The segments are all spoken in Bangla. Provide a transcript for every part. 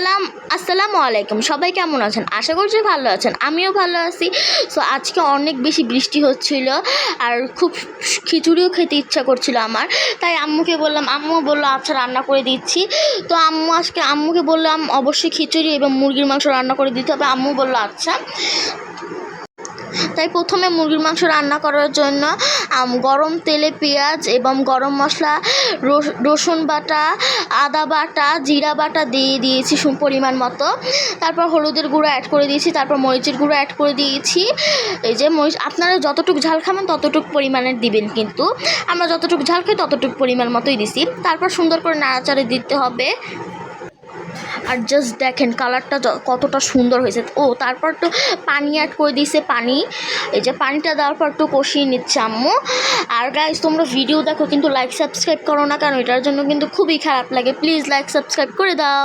আসসালাম, আসসালামু আলাইকুম। সবাই কেমন আছেন? আশা করছি ভালো আছেন। আমিও ভালো আছি। সো আজকে অনেক বেশি বৃষ্টি হচ্ছিল আর খুব খিচুড়িও খেতে ইচ্ছা করছিল আমার। তাই আম্মুকে বললাম, আম্মু বলল আচ্ছা রান্না করে দিচ্ছি। তো আম্মু আজকে, আম্মুকে বললাম, অবশ্যই খিচুড়ি এবং মুরগির মাংস রান্না করে দিতে হবে। আম্মু বলল আচ্ছা। তাই প্রথমে মুরগির মাংস রান্না করার জন্য গরম তেলে পেঁয়াজ এবং গরম মশলা, রস- রসুন বাটা, আদা বাটা, জিরা বাটা দিয়ে দিয়েছি পরিমাণ মতো। তারপর হলুদের গুঁড়ো অ্যাড করে দিয়েছি, তারপর মরিচের গুঁড়ো অ্যাড করে দিয়েছি। এই যে মরিচ, আপনারা যতটুকু ঝাল খাবেন ততটুকু পরিমাণের দিবেন কিন্তু। আমরা যতটুকু ঝাল খাই ততটুকু পরিমাণ মতোই দিছি। তারপর সুন্দর করে নাড়াচাড়ে দিতে হবে। আর জাস্ট দেখেন কালারটা কতটা সুন্দর হয়েছে। ও, তারপর তো পানি অ্যাড করে দিয়েছে পানি। এই যে পানিটা দেওয়ার পর একটু কষিয়ে নিচ্ছে আম্মু। আর গাইজ তোমরা ভিডিও দেখো, কিন্তু লাইক সাবস্ক্রাইব করো না, কারণ এটার জন্য কিন্তু খুবই খারাপ লাগে। প্লিজ লাইক সাবস্ক্রাইব করে দাও।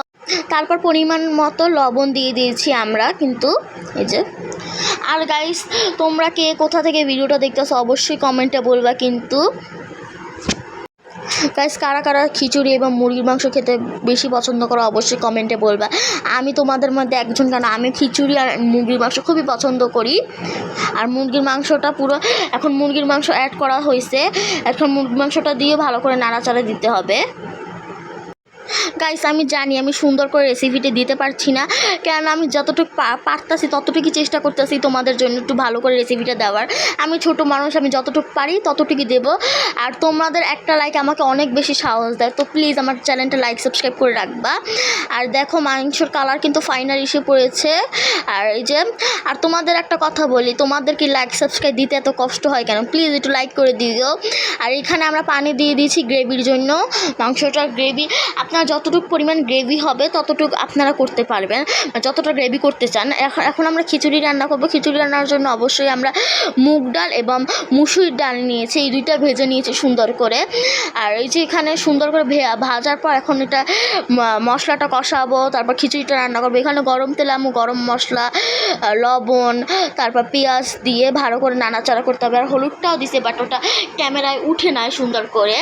তারপর পরিমাণ মতো লবণ দিয়ে দিয়েছি আমরা, কিন্তু এই যে। আর গাইস তোমরা কে কোথা থেকে ভিডিওটা দেখতেছো, অবশ্যই কমেন্টে বলবা কিন্তু। গাইস কারা কারা খিচুড়ি এবং মুরগির মাংস খেতে বেশি পছন্দ করো অবশ্যই কমেন্টে বলবে। আমি তোমাদের মধ্যে একজন কেন আমি খিচুড়ি আর মুরগির মাংস খুবই পছন্দ করি। আর মুরগির মাংসটা পুরো, এখন মুরগির মাংস অ্যাড করা হয়েছে এখন মুরগির মাংসটা দিয়ে ভালো করে নাড়াচাড়া দিতে হবে। গাইস আমি জানি আমি সুন্দর করে রেসিপিটি দিতে পারছি না। কেন আমি যতটুকু পারতাছি, ততটুকুই চেষ্টা করতেছি তোমাদের জন্য একটু ভালো করে রেসিপিটা দেওয়ার। আমি ছোট মানুষ, আমি যতটুকু পারি ততটুকুই দেবো। আর তোমাদের একটা লাইক আমাকে অনেক বেশি সাহস দেয়, তো প্লিজ আমার চ্যানেলটা লাইক সাবস্ক্রাইব করে রাখবা। আর দেখো, মাংসর কালার কিন্তু ফাইনাল এসে পড়েছে। আর এই যে, আর তোমাদের একটা কথা বলি, তোমাদের কি লাইক সাবস্ক্রাইব দিতে এত কষ্ট হয় কেন? প্লিজ একটু লাইক করে দিও। আর এখানে আমরা পানি দিয়ে দিয়েছি গ্রেভির জন্য। মাংসটার গ্রেভি যতটুকু পরিমাণ গ্রেভি হবে, ততটুকু আপনারা করতে পারবেন। যতটা গ্রেভি করতে চান। এখন এখন আমরা খিচুড়ি রান্না করব। খিচুড়ি রান্নার জন্য অবশ্যই আমরা মুগ ডাল এবং মুসুর ডাল নিয়েছি। এই দুইটা ভেজে নিয়েছি সুন্দর করে। আর এই যে এখানে সুন্দর করে ভাজার পর এখন এটা মশলাটা কষাবো, তারপর খিচুড়িটা রান্না করব। এখানে গরম তেল আমি, গরম মশলা লবণ, তারপর পেঁয়াজ দিয়ে ভালো করে নাড়াচাড়া করতে হবে। আর হলুদটাও দিছে বাট ওটা ক্যামেরায় উঠে নেয় সুন্দর করে।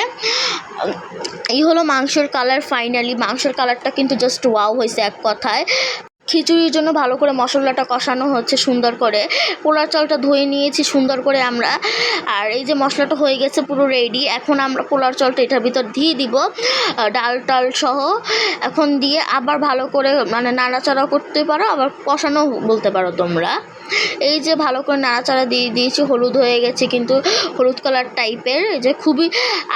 এই হলো মাংসের কালার ফাইনালি মাংসের কালারটা কিন্তু জাস্ট ওয়াও হয়েছে এক কথায়। খিচুড়ির জন্য ভালো করে মশলাটা কষানো হচ্ছে সুন্দর করে। পোলার চালটা ধুয়ে নিয়েছি সুন্দর করে আমরা। আর এই যে মশলাটা হয়ে গেছে পুরো রেডি এখন আমরা পোলার চালটা এটার ভিতর দিয়ে দিব ডাল টাল সহ। এখন দিয়ে আবার ভালো করে মানে নাড়াচাড়া করতে পারো, আবার কষানো বলতে পারো তোমরা। এই যে ভালো করে নাড়াচাড়া দিয়ে দিয়েছি, হলুদ হয়ে গেছে কিন্তু হলুদ কালার টাইপের এই যে খুবই,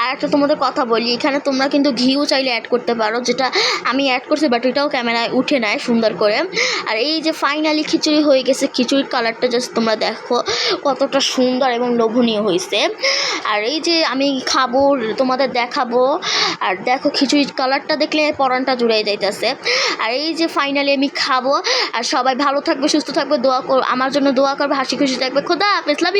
আর একটা তোমাদের কথা বলি, এখানে তোমরা কিন্তু ঘিও চাইলে অ্যাড করতে পারো, যেটা আমি অ্যাড করছি বাট এটাও ক্যামেরায় উঠে নেয় সুন্দর করে। আর এই যে ফাইনালি খিচুড়ি হয়ে গেছে, খিচুড়ির কালারটা জাস্ট তোমরা দেখো, কতটা সুন্দর এবং লোভনীয় হয়েছে। আর এই যে আমি খাব, তোমাদের দেখাবো, আর দেখো খিচুড়ির কালারটা দেখলে পরানটা জুড়াই যাইতেছে। আর এই যে ফাইনালি আমি খাব, আর সবাই ভালো থাকবে, সুস্থ থাকবে, দোয়া কর, আমার জন্য দোয়া করবে, হাসি খুশি থাকবে। খোদা হাফেজ লাভ